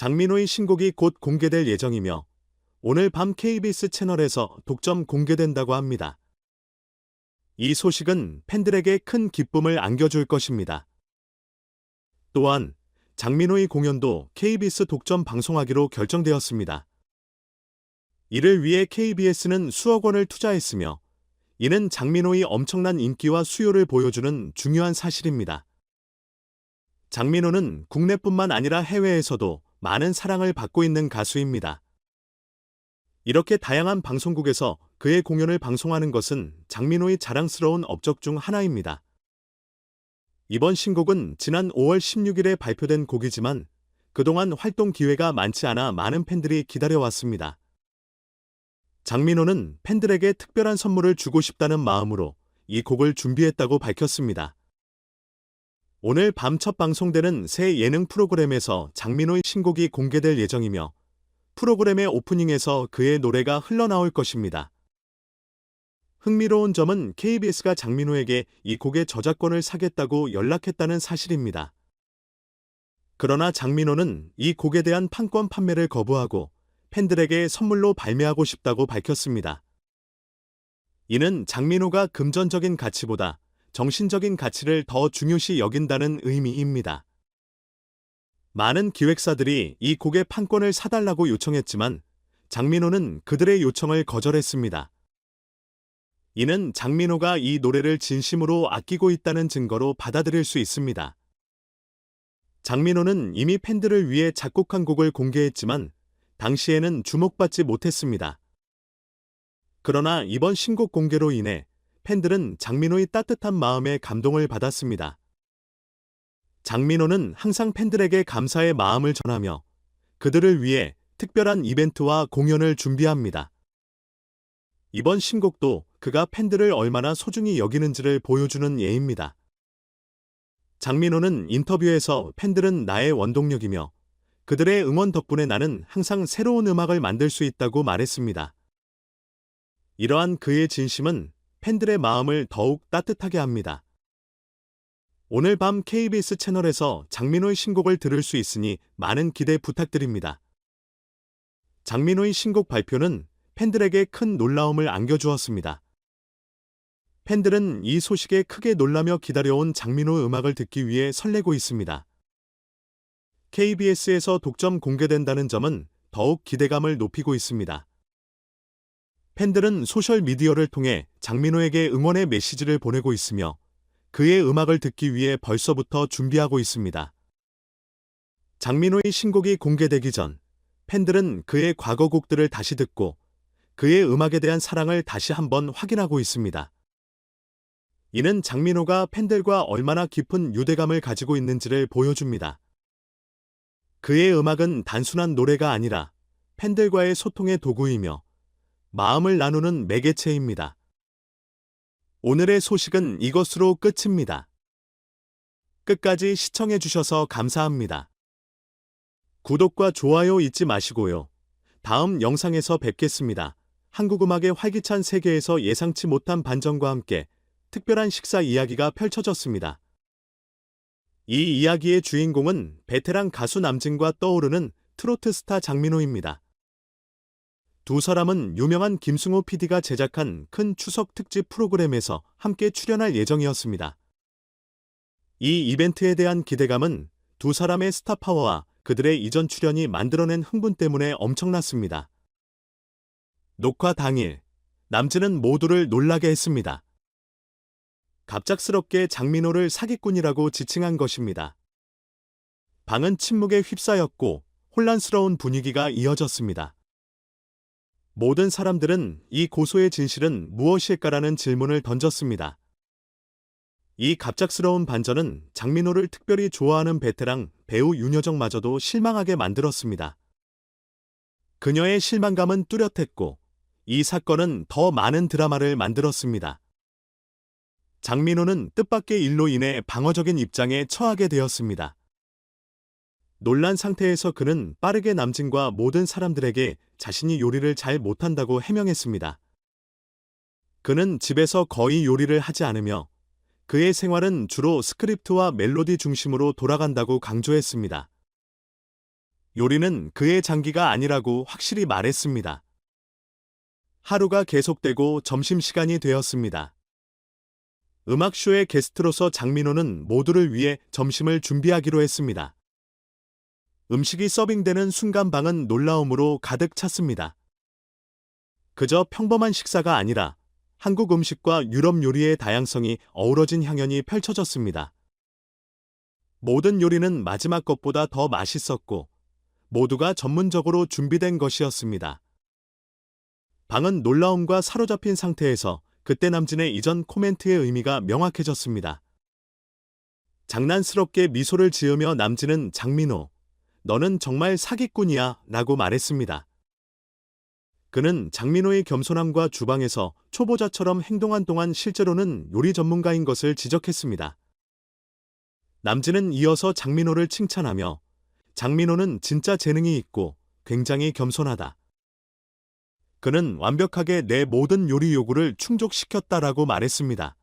장민호의 신곡이 곧 공개될 예정이며 오늘 밤 KBS 채널에서 독점 공개된다고 합니다. 이 소식은 팬들에게 큰 기쁨을 안겨줄 것입니다. 또한 장민호의 공연도 KBS 독점 방송하기로 결정되었습니다. 이를 위해 KBS는 수억 원을 투자했으며 이는 장민호의 엄청난 인기와 수요를 보여주는 중요한 사실입니다. 장민호는 국내뿐만 아니라 해외에서도 많은 사랑을 받고 있는 가수입니다. 이렇게 다양한 방송국에서 그의 공연을 방송하는 것은 장민호의 자랑스러운 업적 중 하나입니다. 이번 신곡은 지난 5월 16일에 발표된 곡이지만 그동안 활동 기회가 많지 않아 많은 팬들이 기다려왔습니다. 장민호는 팬들에게 특별한 선물을 주고 싶다는 마음으로 이 곡을 준비했다고 밝혔습니다. 오늘 밤 첫 방송되는 새 예능 프로그램에서 장민호의 신곡이 공개될 예정이며 프로그램의 오프닝에서 그의 노래가 흘러나올 것입니다. 흥미로운 점은 KBS가 장민호에게 이 곡의 저작권을 사겠다고 연락했다는 사실입니다. 그러나 장민호는 이 곡에 대한 판권 판매를 거부하고 팬들에게 선물로 발매하고 싶다고 밝혔습니다. 이는 장민호가 금전적인 가치보다 정신적인 가치를 더 중요시 여긴다는 의미입니다. 많은 기획사들이 이 곡의 판권을 사달라고 요청했지만 장민호는 그들의 요청을 거절했습니다. 이는 장민호가 이 노래를 진심으로 아끼고 있다는 증거로 받아들일 수 있습니다. 장민호는 이미 팬들을 위해 작곡한 곡을 공개했지만 당시에는 주목받지 못했습니다. 그러나 이번 신곡 공개로 인해 팬들은 장민호의 따뜻한 마음에 감동을 받았습니다. 장민호는 항상 팬들에게 감사의 마음을 전하며 그들을 위해 특별한 이벤트와 공연을 준비합니다. 이번 신곡도 그가 팬들을 얼마나 소중히 여기는지를 보여주는 예입니다. 장민호는 인터뷰에서 팬들은 나의 원동력이며 그들의 응원 덕분에 나는 항상 새로운 음악을 만들 수 있다고 말했습니다. 이러한 그의 진심은 팬들의 마음을 더욱 따뜻하게 합니다. 오늘 밤 KBS 채널에서 장민호의 신곡을 들을 수 있으니 많은 기대 부탁드립니다. 장민호의 신곡 발표는 팬들에게 큰 놀라움을 안겨주었습니다. 팬들은 이 소식에 크게 놀라며 기다려온 장민호 음악을 듣기 위해 설레고 있습니다. KBS에서 독점 공개된다는 점은 더욱 기대감을 높이고 있습니다. 팬들은 소셜미디어를 통해 장민호에게 응원의 메시지를 보내고 있으며 그의 음악을 듣기 위해 벌써부터 준비하고 있습니다. 장민호의 신곡이 공개되기 전 팬들은 그의 과거 곡들을 다시 듣고 그의 음악에 대한 사랑을 다시 한번 확인하고 있습니다. 이는 장민호가 팬들과 얼마나 깊은 유대감을 가지고 있는지를 보여줍니다. 그의 음악은 단순한 노래가 아니라 팬들과의 소통의 도구이며 마음을 나누는 매개체입니다. 오늘의 소식은 이것으로 끝입니다. 끝까지 시청해 주셔서 감사합니다. 구독과 좋아요 잊지 마시고요. 다음 영상에서 뵙겠습니다. 한국 음악의 활기찬 세계에서 예상치 못한 반전과 함께 특별한 식사 이야기가 펼쳐졌습니다. 이 이야기의 주인공은 베테랑 가수 남진과 떠오르는 트로트 스타 장민호입니다. 두 사람은 유명한 김승호 PD가 제작한 큰 추석 특집 프로그램에서 함께 출연할 예정이었습니다. 이 이벤트에 대한 기대감은 두 사람의 스타 파워와 그들의 이전 출연이 만들어낸 흥분 때문에 엄청났습니다. 녹화 당일, 남진은 모두를 놀라게 했습니다. 갑작스럽게 장민호를 사기꾼이라고 지칭한 것입니다. 방은 침묵에 휩싸였고 혼란스러운 분위기가 이어졌습니다. 모든 사람들은 이 고소의 진실은 무엇일까라는 질문을 던졌습니다. 이 갑작스러운 반전은 장민호를 특별히 좋아하는 베테랑 배우 윤여정마저도 실망하게 만들었습니다. 그녀의 실망감은 뚜렷했고 이 사건은 더 많은 드라마를 만들었습니다. 장민호는 뜻밖의 일로 인해 방어적인 입장에 처하게 되었습니다. 놀란 상태에서 그는 빠르게 남진과 모든 사람들에게 자신이 요리를 잘 못한다고 해명했습니다. 그는 집에서 거의 요리를 하지 않으며 그의 생활은 주로 스크립트와 멜로디 중심으로 돌아간다고 강조했습니다. 요리는 그의 장기가 아니라고 확실히 말했습니다. 하루가 계속되고 점심시간이 되었습니다. 음악쇼의 게스트로서 장민호는 모두를 위해 점심을 준비하기로 했습니다. 음식이 서빙되는 순간 방은 놀라움으로 가득 찼습니다. 그저 평범한 식사가 아니라 한국 음식과 유럽 요리의 다양성이 어우러진 향연이 펼쳐졌습니다. 모든 요리는 마지막 것보다 더 맛있었고 모두가 전문적으로 준비된 것이었습니다. 방은 놀라움과 사로잡힌 상태에서 그때 남진의 이전 코멘트의 의미가 명확해졌습니다. 장난스럽게 미소를 지으며 남진은 장민호, 너는 정말 사기꾼이야 라고 말했습니다. 그는 장민호의 겸손함과 주방에서 초보자처럼 행동한 동안 실제로는 요리 전문가인 것을 지적했습니다. 남진은 이어서 장민호를 칭찬하며 장민호는 진짜 재능이 있고 굉장히 겸손하다. 그는 완벽하게 내 모든 요리 요구를 충족시켰다라고 말했습니다.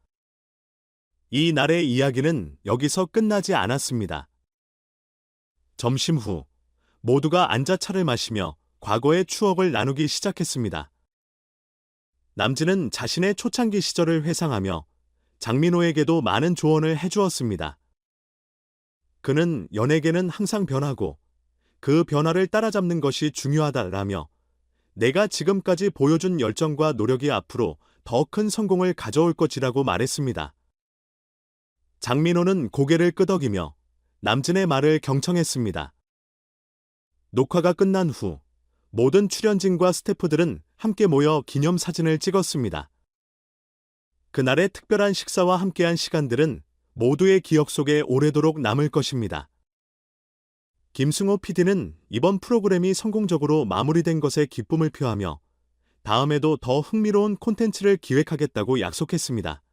이 날의 이야기는 여기서 끝나지 않았습니다. 점심 후 모두가 앉아 차를 마시며 과거의 추억을 나누기 시작했습니다. 남진은 자신의 초창기 시절을 회상하며 장민호에게도 많은 조언을 해주었습니다. 그는 연예계는 항상 변하고 그 변화를 따라잡는 것이 중요하다라며 내가 지금까지 보여준 열정과 노력이 앞으로 더 큰 성공을 가져올 것이라고 말했습니다. 장민호는 고개를 끄덕이며 남진의 말을 경청했습니다. 녹화가 끝난 후 모든 출연진과 스태프들은 함께 모여 기념사진을 찍었습니다. 그날의 특별한 식사와 함께한 시간들은 모두의 기억 속에 오래도록 남을 것입니다. 김승호 PD는 이번 프로그램이 성공적으로 마무리된 것에 기쁨을 표하며 다음에도 더 흥미로운 콘텐츠를 기획하겠다고 약속했습니다.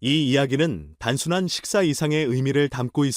이 이야기는 단순한 식사 이상의 의미를 담고 있습니다.